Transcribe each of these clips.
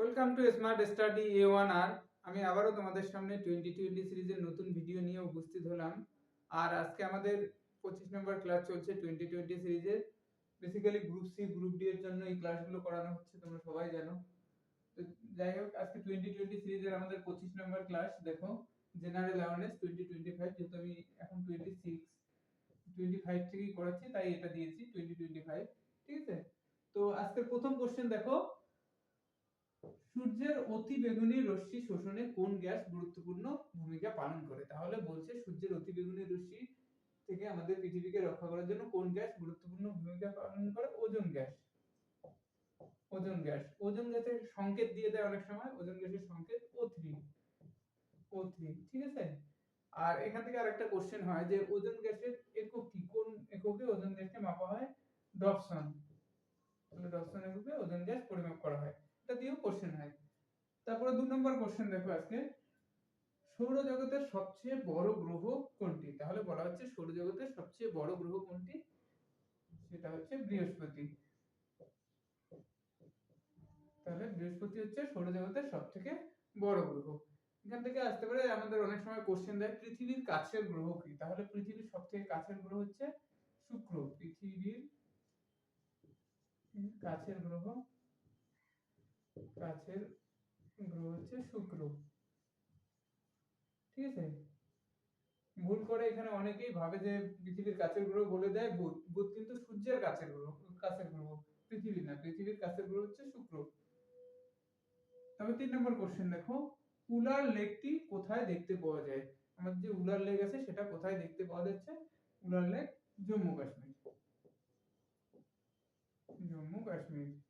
Welcome to Smart Study A one আর আমি আবারও তোমাদের সামনে টোয়েন্টি টোয়েন্টি সিরিজের নতুন ভিডিও নিয়ে উপস্থিত হলাম। আর আজকে আমাদের পঁচিশ নম্বর ক্লাস চলছে টোয়েন্টি টোয়েন্টি সিরিজের। Basically group C group D এর জন্য এই ক্লাসগুলো করানো হচ্ছে, তোমরা সবাই জানো। তো যাই হোক, আজকে টোয়েন্টি টোয়েন্টি সিরিজের আমাদের পঁচিশ নম্বর ক্লাস দেখো। General awareness twenty twenty five যেহেতু আমি এখন টোয়েন্টি সিক্স টোয়েন্টি ফাইভ থেকেই করাচ্ছি, তাই এটা দিয়েছি টোয়েন্টি টোয়েন্টি ফাইভ ঠিক আছে? তো আজকের প্রথম কোশ্চেন দেখো। সূর্যের অতি বেগুনি রশ্মি শোষণে কোন গ্যাস গুরুত্বপূর্ণ ভূমিকা পালন করে? তাহলে বলছে সূর্যের অতি বেগুনি রশ্মি থেকে আমাদের পৃথিবীকে রক্ষা করার জন্য কোন গ্যাস গুরুত্বপূর্ণ ভূমিকা পালন করে? Ozone gas. Ozone gas. Ozone গ্যাসের সংকেত দিয়ে দেয় অনেক সময়। ওজোন গ্যাসের সংকেত ও থ্রি ও থ্রি ঠিক আছে? আর এখান থেকে আরেকটা কোশ্চেন হয় যে ওজোন গ্যাসের একক কি? কোন এককে ওজোন গ্যাসকে মাপা হয়? ডপসন তাহলে ডপসন এককে ওজোন গ্যাস পরিমাপ করা হয়। এটা দিয়েও কোশ্চেন হয়। তারপরে দু নম্বর কোশ্চেন দেখো আজকে। সৌরজগতের সবচেয়ে বড় গ্রহ কোনটি? তাহলে বলা হচ্ছে সৌরজগতের সবচেয়ে বড় গ্রহ কোনটি? সেটা হচ্ছে বৃহস্পতি। তাহলে বৃহস্পতি হচ্ছে সৌরজগতের সব থেকে বড় গ্রহ। এখান থেকে আসতে পারে আমাদের অনেক সময় কোশ্চেন দেয়, পৃথিবীর কাছের গ্রহ কি? তাহলে পৃথিবীর সব থেকে কাছের গ্রহ হচ্ছে শুক্র। পৃথিবীর কাছের গ্রহ কাছের গ্রহ হচ্ছে শুক্র ঠিক আছে? ভুল করে এখানে অনেকেই ভাবে যে পৃথিবীর কাছের গ্রহ বলে দেয় বুধ। বুধ কিন্তু সূর্যের কাছের গ্রহ কাছের গ্রহ, পৃথিবী না, পৃথিবীর কাছের গ্রহ হচ্ছে শুক্র। তবে তিন নম্বর কোশ্চেন দেখো, উলার লেকটি কোথায় দেখতে পাওয়া যায়? আমাদের যে উলার লেক আছে, সেটা কোথায় দেখতে পাওয়া যাচ্ছে? উলার লেক জম্মু কাশ্মীর। জম্মু কাশ্মীর।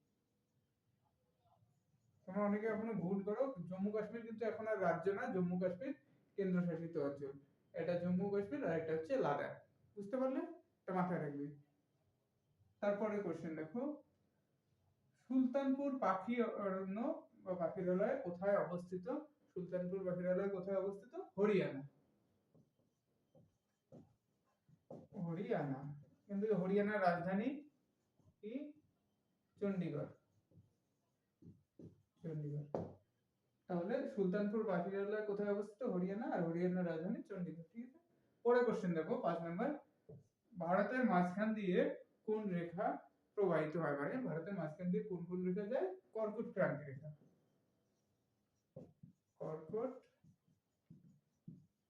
তোমরা অনেকে এখনও ভুল করো। জম্মু কাশ্মীর কিন্তু এখন আর রাজ্য না, জম্মু কাশ্মীর কেন্দ্রশাসিত অঞ্চল এটা জম্মু কাশ্মীর আর এটা হচ্ছে লাদাখ। বুঝতে পারলে? এটা মাথায় রাখবে। তারপরে কোশ্চেন দেখো। সুলতানপুর পাখি অরণ্য বা পাখিরালয় কোথায় অবস্থিত? সুলতানপুর পাখিরালয় কোথায় অবস্থিত? হরিয়ানা। হরিয়ানা। কিন্তু হরিয়ানার রাজধানী কি? চণ্ডীগড় চণ্ডীগড় তাহলে সুলতানপুর পাখিরালয় কোথায় অবস্থিত? হরিয়ানা। আর হরিয়ানার রাজধানী চণ্ডীগড় ঠিক আছে? পরে কোশ্চেন দেখো, পাঁচ নাম্বার ভারতের মাঝখান দিয়ে কোন রেখা প্রবাহিত হয়? মানে ভারতের মাঝখান দিয়ে কোন কোন রেখা যায়? কর্কট ক্রান্তি রেখা। কর্কট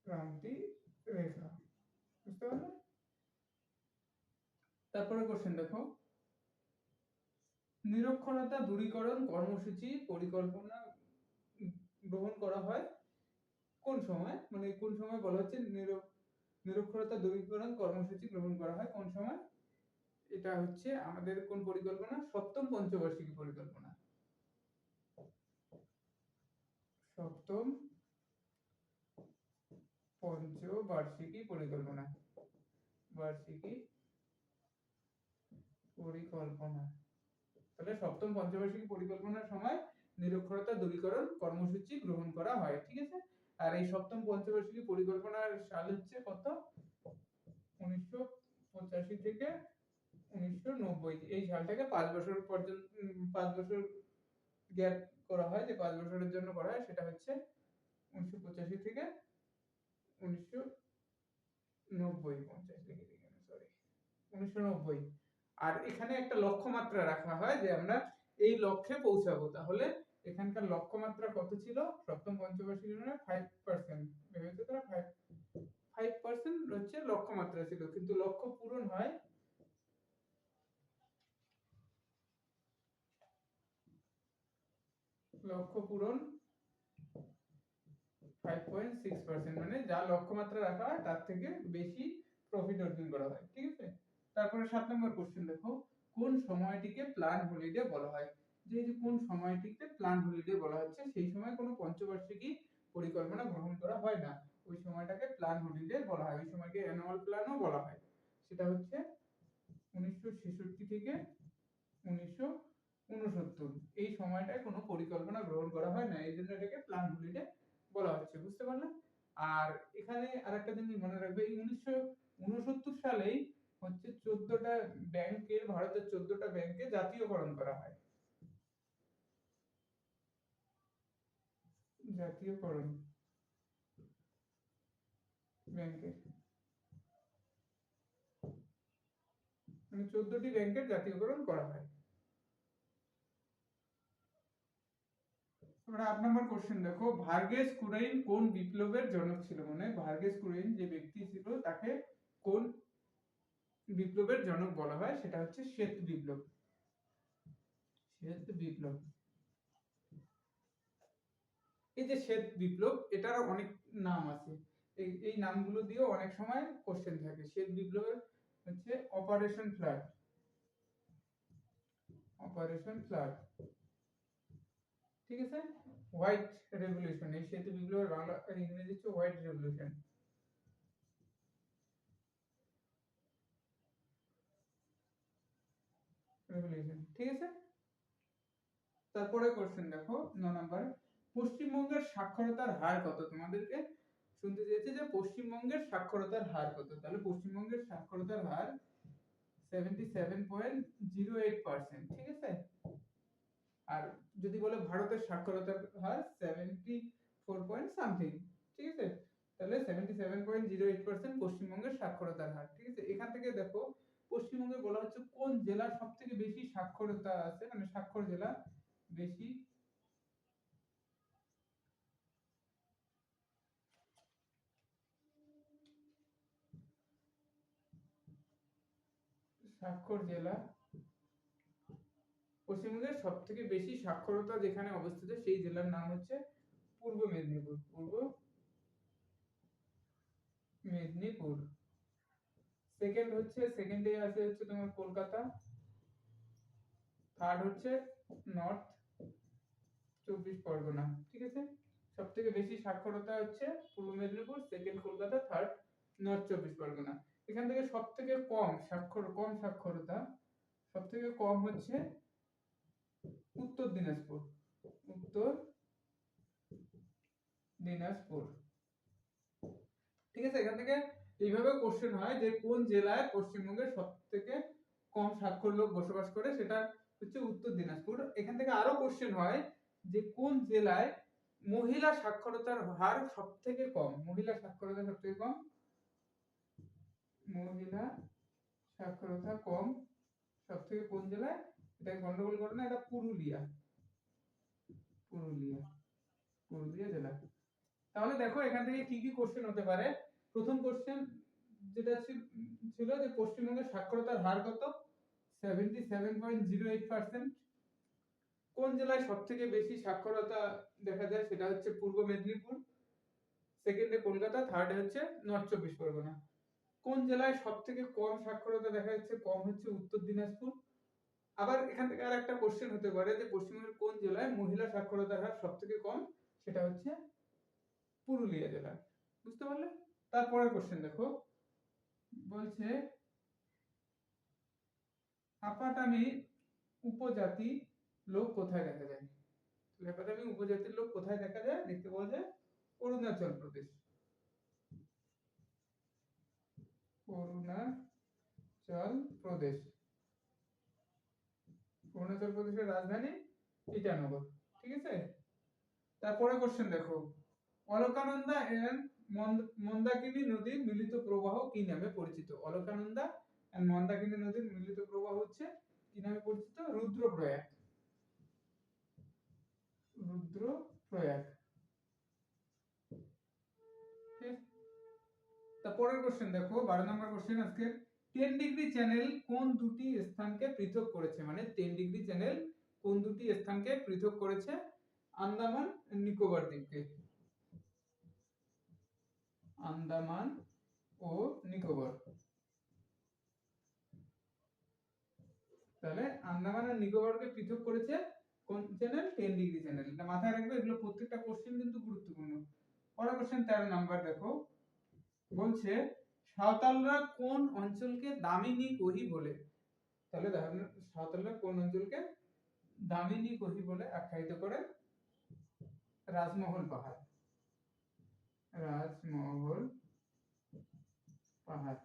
ক্রান্তি রেখা। বুঝতে পারলে? তারপরে কোশ্চেন দেখো। নিরক্ষরতা দূরীকরণ কর্মসূচি পরিকল্পনা গ্রহণ করা হয়। কোন সময়? মানে কোন সময় বলা হচ্ছে নির- নিরক্ষরতা দূরীকরণ কর্মসূচি গ্রহণ করা হয়? কোন সময়? এটা হচ্ছে আমাদের কোন পরিকল্পনা? সপ্তম পঞ্চবার্ষিকী পরিকল্পনা। সপ্তম পঞ্চবার্ষিকী পরিকল্পনা। বার্ষিকী পরিকল্পনা। তাহলে সপ্তম, পঞ্চবার্ষিকী পরিকল্পনার সময় নিরক্ষরতা দূরীকরণ কর্মসূচি গ্রহণ করা হয়, ঠিক আছে? আর এই সপ্তম, পঞ্চবার্ষিকী পরিকল্পনার সাল হচ্ছে কত? উনিশশো পঁচাশি থেকে উনিশশো নব্বই। এই সালটাকে পাঁচ বছর পর্যন্ত পাঁচ বছর গ্যাপ করা হয়, যে পাঁচ বছরের জন্য করা হয়, সেটা হচ্ছে উনিশশো পঁচাশি থেকে উনিশশো নব্বই, পঞ্চাশ দিই সরি উনিশশো নব্বই। আর এখানে একটা লক্ষ্যমাত্রা রাখা হয় যে আমরা এই লক্ষ্যে পৌঁছাবো। তাহলে এখানকার লক্ষ্যমাত্রা কত ছিল? সপ্তম পঞ্চবার্ষিক ফাইভ পার্সেন্ট ভেবেছে তারা? ফাইভ ফাইভ পার্সেন্ট হচ্ছে লক্ষ্যমাত্রা ছিল। কিন্তু লক্ষ্য পূরণ হয় লক্ষ্য পূরণ ফাইভ পয়েন্ট সিক্স পার্সেন্ট মানে যা লক্ষ্যমাত্রা রাখা হয়, তার থেকে বেশি প্রফিট অর্জন করা হয়। ঠিক আছে? তারপরে সাত নম্বর কোশ্চেন দেখো, কোন সময়টিকে প্ল্যান হলিডে বলা হয়? যে যে কোন সময়টিকে প্ল্যান হলিডে বলা হচ্ছে, সেই সময় কোনো পঞ্চবার্ষিকী পরিকল্পনা গ্রহণ করা হয় না। ওই সময়টাকে প্ল্যান হলিডে বলা হয়, ওই সময়কে অ্যানুয়াল প্ল্যানও বলা হয়। সেটা হচ্ছে উনিশশো ছেষট্টি থেকে উনিশশো উনসত্তর এই সময়টায় কোনো পরিকল্পনা গ্রহণ করা হয় না, এই জন্য এটাকে প্ল্যান হলিডে বলা হচ্ছে, বুঝতে পারলেন আর এখানে আরেকটা জিনিস মনে রাখবে, এই উনিশশো উনসত্তর সালেই চোদ্দটা ব্যাংকের, ভারতের চোদ্দটা ব্যাংকে জাতীয়করণ করা হয়। জাতীয়করণ ব্যাংকের মানে চোদ্দটি ব্যাংকের জাতীয়করণ করা হয়। এবার আট নম্বর কোশ্চেন দেখো, ভার্গেস কুরাইন কোন বিপ্লবের জনক ছিল মানে? ভার্গেস কুরাইন যে ব্যক্তি ছিল, তাকে কোন বিপ্লবের জনক বলা হয়, সেটা হচ্ছে শ্বেত বিপ্লব। শ্বেত বিপ্লব। এই যে শ্বেত বিপ্লব এটার অনেক নাম আছে। এই এই নামগুলো দিয়েও অনেক সময় কোশ্চেন থাকে। শ্বেত বিপ্লবের হচ্ছে অপারেশন ফ্লাড অপারেশন ফ্লাড ঠিক আছে? হোয়াইট রেভলিউশন এই শ্বেত বিপ্লবের বাংলা ইংরেজি হচ্ছে হোয়াইট রেভলিউশন রেভলিউশন ঠিক আছে? তারপরে কোশ্চেন দেখো, ন নাম্বার, পশ্চিমবঙ্গের সাক্ষরতার হার কত? তোমাদেরকে শুনতে চেয়েছে যে পশ্চিমবঙ্গের সাক্ষরতার হার কত? তাহলে পশ্চিমবঙ্গের সাক্ষরতার হার seventy seven point zero eight percent ঠিক আছে? আর যদি বলে ভারতের সাক্ষরতার হার সেভেন্টি ফোর পয়েন্ট সামথিং ঠিক আছে? তাহলে seventy seven point zero eight percent পশ্চিমবঙ্গের সাক্ষরতার হার, ঠিক আছে? এখান থেকে দেখো পশ্চিমবঙ্গে বলা হচ্ছে কোন জেলার সব থেকে বেশি সাক্ষরতা আছে? মানে স্বাক্ষর জেলা বেশি? সাক্ষর জেলা। পশ্চিমবঙ্গের সব থেকে বেশি সাক্ষরতা যেখানে অবস্থিত সেই জেলার নাম হচ্ছে পূর্ব মেদিনীপুর। পূর্ব মেদিনীপুর। সেকেন্ড হচ্ছে সেকেন্ডে আছে হচ্ছে তোমার কলকাতা। থার্ড হচ্ছে নর্থ চব্বিশ পরগনা, ঠিক আছে? সব থেকে বেশি সাক্ষরতা হচ্ছে Purba Medinipur second Kolkata third North চব্বিশ পরগনা। এখান থেকে সব থেকে কম স্বাক্ষর কম সাক্ষরতা সব থেকে কম হচ্ছে উত্তর দিনাজপুর। উত্তর দিনাজপুর। ঠিক আছে? এখান থেকে এইভাবে কোশ্চেন হয় যে কোন জেলায় পশ্চিমবঙ্গের সব থেকে কম স্বাক্ষর লোক বসবাস করে, সেটা হচ্ছে উত্তর দিনাজপুর। এখান থেকে আরও কোশ্চেন হয় যে কোন জেলায় মহিলা সাক্ষরতার হার সব থেকে কম? মহিলা সাক্ষরতা সব থেকে কম? মহিলা সাক্ষরতা কম সব থেকে কোন জেলায়? এটা গন্ডগোল করে না এটা পুরুলিয়া। পুরুলিয়া। পুরুলিয়া জেলা। তাহলে দেখো এখান থেকে কি কি কোশ্চেন হতে পারে? প্রথম কোশ্চেন যেটা ছিল- যে পশ্চিমবঙ্গের সাক্ষরতার হার কত? Seventy seven point zero eight percent কোন জেলায় সব থেকে বেশি সাক্ষরতা দেখা যায় সেটা হচ্ছে পূর্ব মেদিনীপুর। সেকেন্ডে কলকাতা থার্ডে হচ্ছে নর্থ চব্বিশ পরগনা। কোন জেলায় সব থেকে কম সাক্ষরতা দেখা যাচ্ছে? কম হচ্ছে উত্তর দিনাজপুর। আবার এখান থেকে আর একটা কোশ্চেন হতে পারে যে পশ্চিমবঙ্গের কোন জেলায় মহিলা সাক্ষরতার হার সব থেকে কম? সেটা হচ্ছে পুরুলিয়া জেলা বুঝতে পারলে? তারপরে কোশ্চেন দেখো। বলছে আপাটামি উপজাতি লোক কোথায় দেখা যায়? আপাটামি উপজাতির লোক কোথায় দেখা যায়? দেখতে পাওয়া যায় অরুণাচল প্রদেশ। অরুণাচল প্রদেশ। অরুণাচল প্রদেশের রাজধানী ইটানগর। ঠিক আছে? তারপরে কোশ্চেন দেখো। অলকানন্দা এন্ড মন্দাকিনী নদীর মিলিত প্রবাহ কি নামে পরিচিত? অলকানন্দা এন্ড মন্দাকিনী নদীর মিলিত প্রবাহ হচ্ছে কি নামে পরিচিত? রুদ্রপ্রয়াগ। রুদ্রপ্রয়াগ। তারপরের কোশ্চেন দেখো, বারো নম্বর কোশ্চেন আজকে টেন ডিগ্রি চ্যানেল কোন দুটি স্থানকে পৃথক করেছে? মানে টেন ডিগ্রি চ্যানেল কোন দুটি স্থানকে পৃথক করেছে? আন্দামান নিকোবর দ্বীপকে। আন্দামান ও নিকোবর। তাহলে আন্দামান আর নিকোবরকে পৃথক করেছে কোন চ্যানেল টেন ডিগ্রি চ্যানেল এটা মাথায় রাখবে, এগুলো প্রত্যেকটা কোশ্চেন কিন্তু গুরুত্বপূর্ণ। পরের কোশ্চেন তেরো নাম্বার দেখো। বলছে, সাঁওতালরা কোন অঞ্চলকে দামিনী কহি বলে? তাহলে সাঁওতালরা কোন অঞ্চলকে দামিনী কহি বলে আখ্যায়িত করে? রাজমহল পাহাড়। রাজমহল পাহাড়।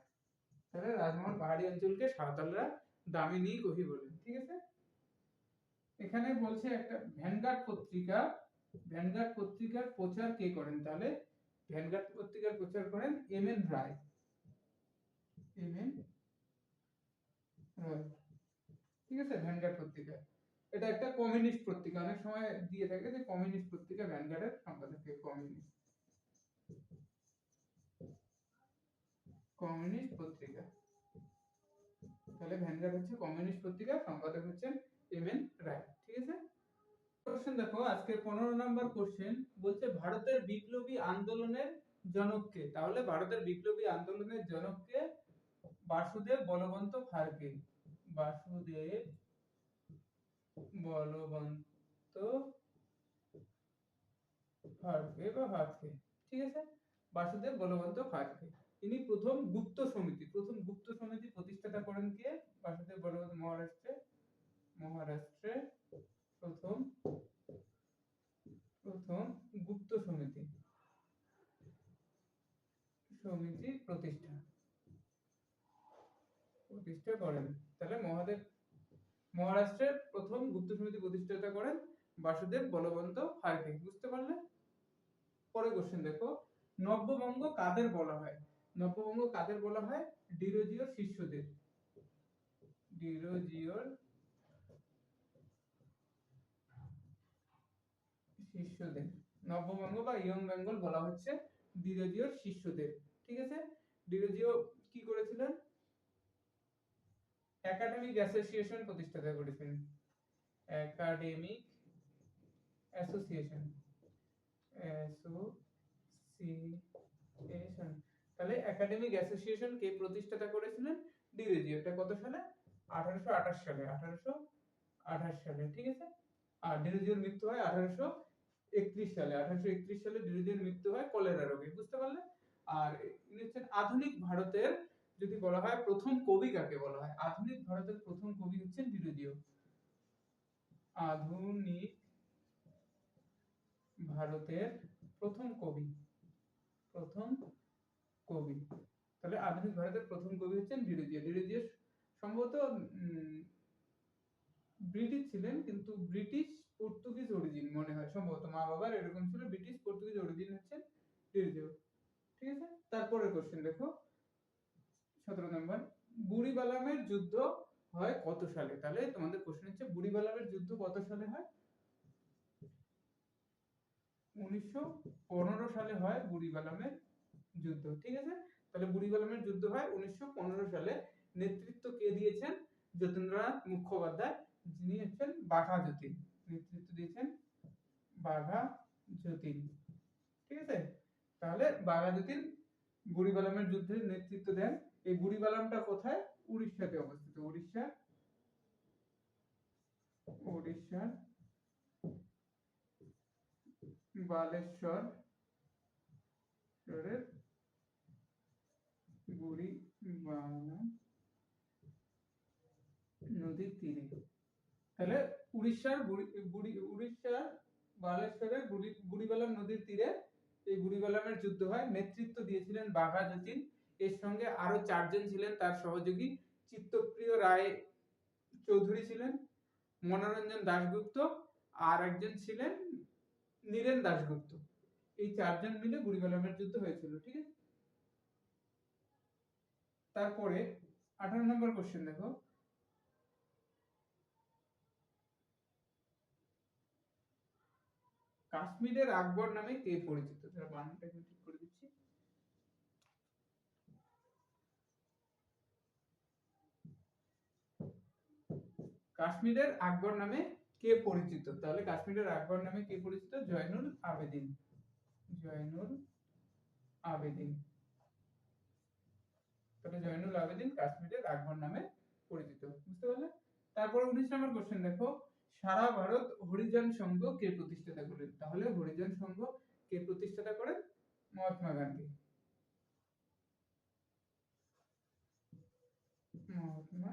তাহলে রাজমহল পাহাড়ি অঞ্চলকে সাঁওতালরা দামিনী কহি বলে, ঠিক আছে? এখানে বলছে একটা ভ্যানগার্ড পত্রিকা। ভ্যানগার্ড পত্রিকার প্রচার কে করেন তাহলে? ভ্যানগার্ড পত্রিকার প্রচার করেন M N Roy. M N ঠিক আছে? ভ্যানগার্ড পত্রিকা। এটা একটা কমিউনিস্ট পত্রিকা। অনেক সময় দিয়ে থাকে যে কমিউনিস্ট পত্রিকা ভ্যানগার্ডের সম্পাদক কমিউনিস্ট। কমিউনিস্ট পত্রিকা। তাহলে ভ্যানগার্ড হচ্ছে কমিউনিস্ট পত্রিকা, সম্পাদক হচ্ছেন এম এন রায় ঠিক আছে? কোশ্চেন দেখো, আজকে পনেরো নাম্বার কোশ্চেন বলছে, ভারতের বিপ্লবী আন্দোলনের জনককে তাহলে ভারতের বিপ্লবী আন্দোলনের জনককে বাসুদেব বলবন্ত ফারকে বাসুদেব বলবন্ত ফারকে বা ফারকে ঠিক আছে? বাসুদেব বলবন্ত ফারকে ইনি প্রথম গুপ্ত সমিতি, প্রথম গুপ্ত সমিতি প্রতিষ্ঠাতা করেন কে? বাসুদেব বলবন্ত মহারাষ্ট্রে মহারাষ্ট্রে প্রথম প্রথম গুপ্ত সমিতি সমিতি প্রতিষ্ঠা প্রতিষ্ঠা করেন। তাহলে মহাদেব মহারাষ্ট্রের প্রথম গুপ্ত সমিতি প্রতিষ্ঠাতা করেন বাসুদেব বলবন্ত ফারকে বুঝতে পারলে? পরে কোশ্চেন দেখো। নব্যবঙ্গ কাদের বলা হয়? নব্যবঙ্গ কাদের বলা হয়? ডিরোজিওর শিষ্যদের। ডিরোজিওর শিষ্যদের। নব্যবঙ্গ বা ইয়ং বেঙ্গল বলা হচ্ছে ডিরোজিওর শিষ্যদের। ঠিক আছে? ডিরোজিও কি করেছিলেন? একাডেমিক অ্যাসোসিয়েশন প্রতিষ্ঠাতা করেছিলেন। একাডেমিক অ্যাসোসিয়েশন অ্যাসোসিয়েশন তাহলে একাডেমিক অ্যাসোসিয়েশন কে প্রতিষ্ঠাতা করেছিলেন? ডিরোজিও এটা কত সালে? আঠারোশো আঠাশ সালে, আঠারোশো আঠাশ সালে, ঠিক আছে? আর ডিরোজিওর মৃত্যু হয় আঠারোশো একত্রিশ সালে, আঠারোশো একত্রিশ সালে ডিরোজিওর মৃত্যু হয় কলেরা রোগে, বুঝতে পারলে? আর ইনি হচ্ছেন আধুনিক ভারতের, যদি বলা হয় প্রথম কবি কাকে বলা হয়? আধুনিক ভারতের প্রথম কবি হচ্ছেন ডিরোজিও। আধুনিক ভারতের প্রথম কবি। প্রথম কবি। তাহলে আধুনিক ভারতের প্রথম কবি হচ্ছেন ডিরোজিও ডিরোজিও সম্ভবত ব্রিটিশ ছিলেন, কিন্তু ব্রিটিশ পর্তুগিজ অরিজিন মনে হয়। সম্ভবত মা বাবার এরকম ছিল, ব্রিটিশ পর্তুগিজ অরিজিন হচ্ছেন ডিরোজিও ঠিক আছে? তারপরের কোশ্চেন দেখো। সতেরো নম্বর। বুড়িবালামের যুদ্ধ হয় কত সালে? তাহলে তোমাদের কোশ্চেন হচ্ছে, বুড়িবালামের যুদ্ধ কত সালে হয়? উনিশশো পনেরো সালে হয় বুড়িবালামের যুদ্ধ, ঠিক আছে? তাহলে বুড়িবালামের যুদ্ধ হয় উনিশশো পনেরো সালে। নেতৃত্ব কে দিয়েছেন? যতীন্দ্রনাথ মুখোপাধ্যায়, যিনি হচ্ছেন বাঘা নেতৃত্ব দিয়েছেন বাঘা যতীন, ঠিক আছে? তাহলে বাঘা যতীন বুড়িবালামের যুদ্ধের নেতৃত্ব দেন। এই বুড়িবালামটা কোথায়? উড়িষ্যাতে অবস্থিত। উড়িষ্যা উড়িষ্যার বালেশ্বর বুড়িবালাম নদীর তীরে। তাহলে উড়িষ্যার বুড়ি বুড়ি উড়িষ্যার বালেশ্বরের বুড়ি বুড়িবালাম নদীর তীরে এই বুড়িবালামের যুদ্ধ হয়। নেতৃত্ব দিয়েছিলেন বাঘা যতীন। এর সঙ্গে আরও চারজন ছিলেন তার সহযোগী। চিত্তপ্রিয় রায় চৌধুরী ছিলেন, মনোরঞ্জন দাশগুপ্ত আর একজন ছিলেন নীরেন দাশগুপ্ত। এই চারজন মিলে বুড়িবালামের যুদ্ধ হয়েছিল, ঠিক আছে? তারপরে, আঠারো নম্বর কোশ্চেন দেখো। কাশ্মীরের আকবর নামে কে পরিচিত? বানানটা ঠিক করে দিচ্ছি। কাশ্মীরের আকবর নামে কে পরিচিত? তাহলে কাশ্মীরের আকবর নামে কে পরিচিত? জয়নুল আবেদিন। জয়নুল আবেদিন। তাহলে জয়নুল আবেদিন কাশ্মীরের আকবর নামে পরিচিত। বুঝতে পারলে? তারপরে উনিশ নম্বর কোশ্চেন দেখো। সারা ভারত হরিজন সংঘ কে প্রতিষ্ঠাতা করেন তাহলে হরিজন সংঘ কে প্রতিষ্ঠাতা করেন মহাত্মা গান্ধী। মহাত্মা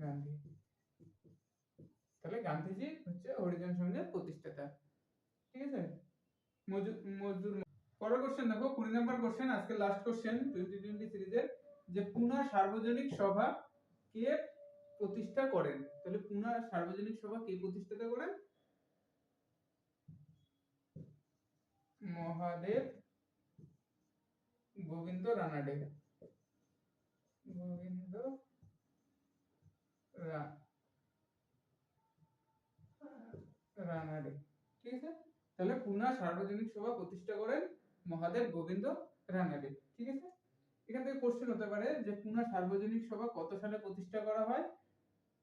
গান্ধী। গান্ধীজি হচ্ছে হরিজন সংঘের প্রতিষ্ঠাতা। ঠিক আছে? মজদুর পরের কোশ্চেন দেখো, কুড়ি নম্বর কোশ্চেন আজকে লাস্ট কোশ্চেন টোয়েন্টি টোয়েন্টি সিরিজের যে পুনা সার্বজনিক সভা কে প্রতিষ্ঠা করেন? তাহলে পুনা সার্বজনিক সভা কে প্রতিষ্ঠাতা করেন? মহাদেব গোবিন্দ রানাডে। গোবিন্দ রা- রানাডে। ঠিক আছে? তাহলে পুনা সার্বজনীন সভা প্রতিষ্ঠা করেন মহাদেব গোবিন্দ রানাডে। ঠিক আছে? এখান থেকে কোশ্চেন হতে পারে যে পুনা সার্বজনীন সভা কত সালে প্রতিষ্ঠা করা হয়?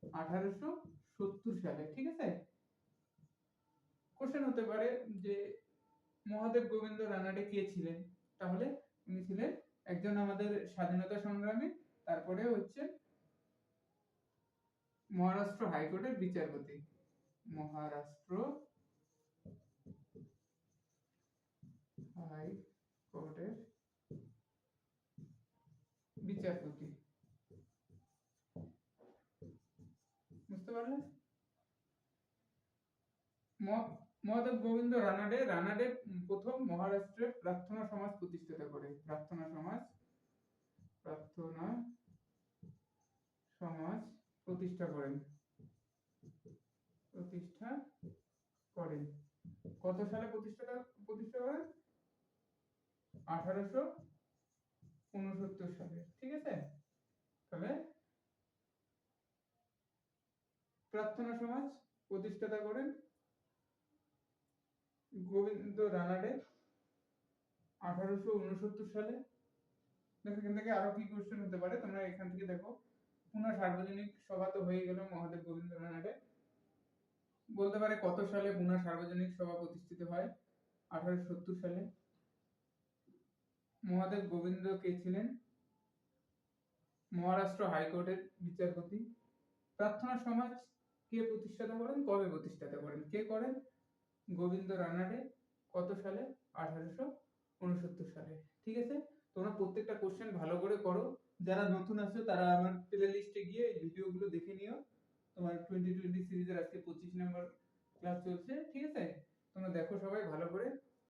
আঠারোশো সত্তর সালে, ঠিক আছে? কোশ্চেন হতে পারে যে মহাদেব গোবিন্দ রানাডে কে ছিলেন? তাহলে উনি ছিলেন একজন আমাদের স্বাধীনতা সংগ্রামী, তারপরে হচ্ছে মহারাষ্ট্র হাইকোর্টের বিচারপতি। মহারাষ্ট্র। হাইকোর্টের বিচারপতি। বুঝতে পারলে? ম- মহাদেব গোবিন্দ রানাডে রানাডে প্রথম মহারাষ্ট্রের প্রার্থনা সমাজ প্রতিষ্ঠিত করে। প্রার্থনা সমাজ প্রার্থনা সমাজ প্রতিষ্ঠা করেন। প্রতিষ্ঠা করেন। কত সালে প্রতিষ্ঠা প্রতিষ্ঠা করেন? আঠারোশো উনসত্তর সালে, ঠিক আছে? তবে প্রার্থনা সমাজ প্রতিষ্ঠাতা করেন গোবিন্দ রানাডে, আঠারোশো উনসত্তর সালে। দেখো, এখান থেকে আরও কি কোশ্চেন হতে পারে? তোমরা এখান থেকে দেখো। পুনঃ সার্বজনিক সভা তো হয়ে গেল মহাদেব গোবিন্দ রানাডে বলতে পারে কত সালে পুনঃ সার্বজনিক সভা প্রতিষ্ঠিত হয়? আঠারোশো সত্তর সালে। মহাদেব গোবিন্দ কে ছিলেন? মহারাষ্ট্র হাইকোর্টের বিচারপতি। প্রার্থনা সমাজ কে প্রতিষ্ঠাতা করেন? কবে প্রতিষ্ঠাতা করেন? কে করেন? গোবিন্দ রানাডে। কত সালে? আঠারোশো উনসত্তর সালে। ঠিক আছে? তোমরা প্রত্যেকটা কোশ্চেন ভালো করে করো। যারা নতুন আছো তারা আমার প্লে লিস্টে গিয়ে ভিডিওগুলো দেখে নিও। তোমার টোয়েন্টি টোয়েন্টি সিরিজের আজকে পঁচিশ নম্বর ক্লাস চলছে, ঠিক আছে? তোমরা দেখো সবাই, ভালো করে।